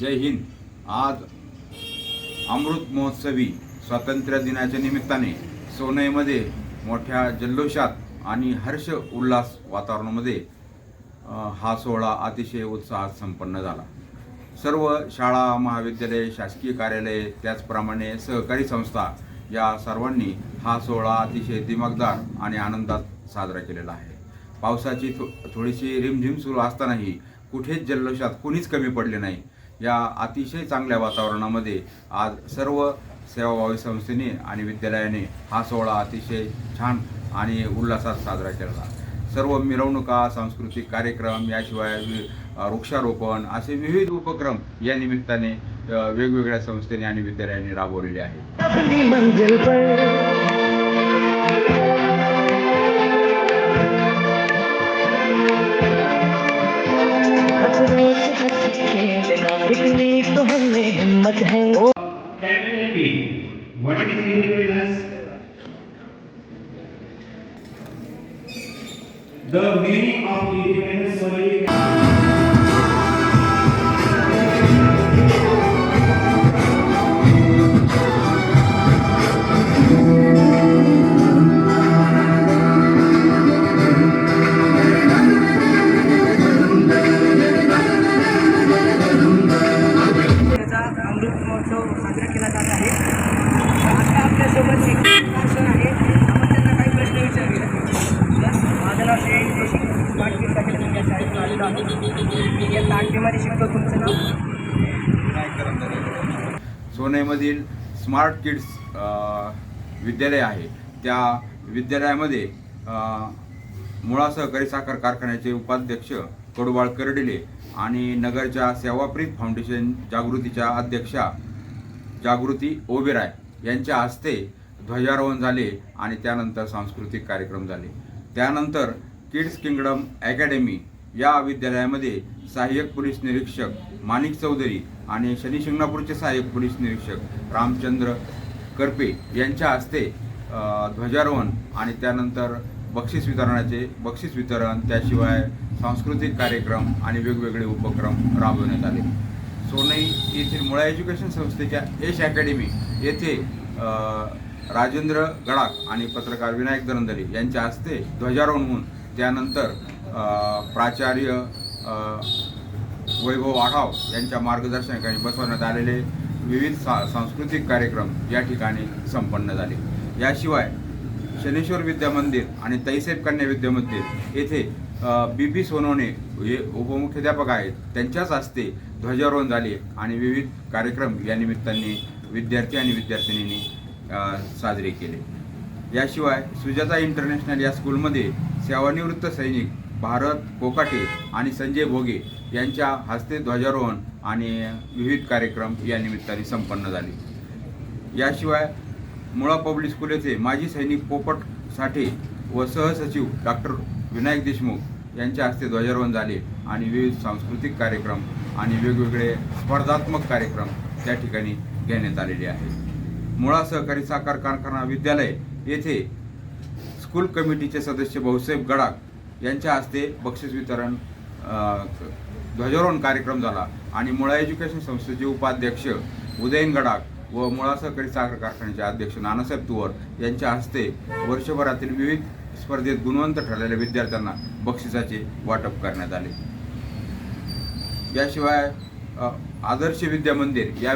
जय हिंद. आज अमृत महोत्सवी स्वातंत्र्य दिनाच्या निमित्ताने सोनईमध्ये मोठ्या जल्लोषात आणि हर्ष उल्हास वातावरणामध्ये हा सोहळा अतिशय उत्साहात संपन्न झाला. सर्व शाळा महाविद्यालये शासकीय कार्यालये त्याचप्रमाणे सहकारी संस्था या सर्वांनी हा सोहळा अतिशय दिमागदार आणि आनंदात साजरा केलेला आहे. पावसाची थो थोडीशी रिमझिम सुरू असतानाही कुठेच जल्लोषात कुणीच कमी पडले नाही. या अतिशय चांगल्या वातावरणामध्ये आज सर्व सेवाभावी संस्थेने आणि विद्यालयाने हा सोहळा अतिशय छान आणि उल्हासात साजरा केला सर्व मिरवणुका सांस्कृतिक कार्यक्रम याशिवाय वि- वृक्षारोपण असे विविध उपक्रम या निमित्ताने वेगवेगळ्या संस्थेने आणि विद्यालयाने राबवलेले आहेत Yeah. इतनी तो हमें हिम्मत है ओ. What is independence? The meaning of independence Amrit Mahotsav साजरा केला जात आहे. आता आपल्यासोबत एक पर्सन आहे. आपण त्यांना काही प्रश्न विचारले माझं नाव Shreyas Joshi smart kids academy या शाळेतून आलेलो आहे मी या आठवीमध्ये शिकतो तुमचं नाव? सोनेमधील स्मार्ट किड्स विद्यालय आहे. त्या विद्यालयामध्ये अ, मुळा सहकारी साखर कारखान्याचे उपाध्यक्ष कडुबाळ कर्डिले आणि नगरच्या सेवाप्रीत फाउंडेशन जागृतीच्या अध्यक्षा जागृती ओबेराय यांच्या हस्ते ध्वजारोहण झाले आणि त्यानंतर सांस्कृतिक कार्यक्रम झाले. त्यानंतर किड्स किंगडम अकॅडमी या विद्यालयामध्ये सहाय्यक पोलीस निरीक्षक माणिक चौधरी आणि शनी शिंगणापूरचे सहाय्यक पोलीस निरीक्षक रामचंद्र करपे यांच्या हस्ते ध्वजारोहण आणि त्यानंतर बक्षीस वितरणाचे बक्षीस वितरण त्याशिवाय सांस्कृतिक कार्यक्रम आणि वेगवेगळे उपक्रम राबवण्यात आले. सोनई येथील मुळा एज्युकेशन संस्थेच्या यश अकॅडमी येथे राजेंद्र गडाख आणि पत्रकार विनायक धरंदरे यांच्या हस्ते ध्वजारोहण होऊन त्यानंतर प्राचार्य वैभव आढाव यांच्या मार्गदर्शनाखाली बसवण्यात आलेले विविध सा सांस्कृतिक कार्यक्रम या ठिकाणी संपन्न झाले. याशिवाय शनेश्वर विद्या मंदिर आणि तैसेब कन्या विद्या मंदिर येथे बी पी सोनवणे हे उपमुख्याध्यापक आहेत. त्यांच्याच हस्ते ध्वजारोहण झाले आणि विविध कार्यक्रम या निमित्ताने विद्यार्थी आणि विद्यार्थिनींनी साजरे केले. याशिवाय सुजाता इंटरनॅशनल या स्कूलमध्ये सेवानिवृत्त सैनिक भारत कोकाटे आणि संजय भोगे यांच्या हस्ते ध्वजारोहण आणि विविध कार्यक्रम या निमित्ताने संपन्न झाले. याशिवाय मुळा पब्लिक स्कूल येथे माजी सैनिक पोपट साठे व सहसचिव डॉक्टर विनायक देशमुख यांच्या हस्ते ध्वजारोहण झाले आणि विविध सांस्कृतिक कार्यक्रम आणि वेगवेगळे स्पर्धात्मक कार्यक्रम त्या ठिकाणी घेण्यात आलेले आहेत. मुळा सहकारी साखर कारखाना विद्यालय येथे स्कूल कमिटीचे सदस्य भाऊसाहेब गडाख यांच्या हस्ते बक्षीस वितरण ध्वजारोहण कार्यक्रम झाला आणि मुळा एज्युकेशन संस्थेचे उपाध्यक्ष उदयन गडाख व मुळा सहकारी साखर कारखान्याचे अध्यक्ष नानासाहेब तुवर यांच्या हस्ते वर्षभरातील विविध स्पर्धेत गुणवंत ठरलेल्या विद्यार्थ्यांना बक्षिसाचे वाटप करण्यात आले. याशिवाय आदर्श विद्या मंदिर या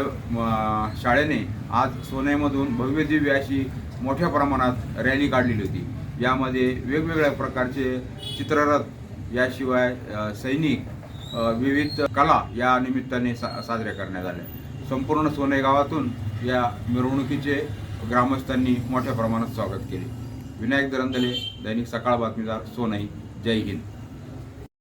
शाळेने आज सोन्यामधून भव्य दिव्य अशी मोठ्या प्रमाणात रॅली काढलेली होती. यामध्ये वेगवेगळ्या प्रकारचे चित्ररथ याशिवाय सैनिक विविध कला या निमित्ताने सा साजऱ्या करण्यात आल्या संपूर्ण सोने गावातून या मिरवणुकीचे ग्रामस्थांनी मोठ्या प्रमाणात स्वागत केले. विनायक दरंदले दैनिक सकाळ बातमीदार सोनई जय हिंद.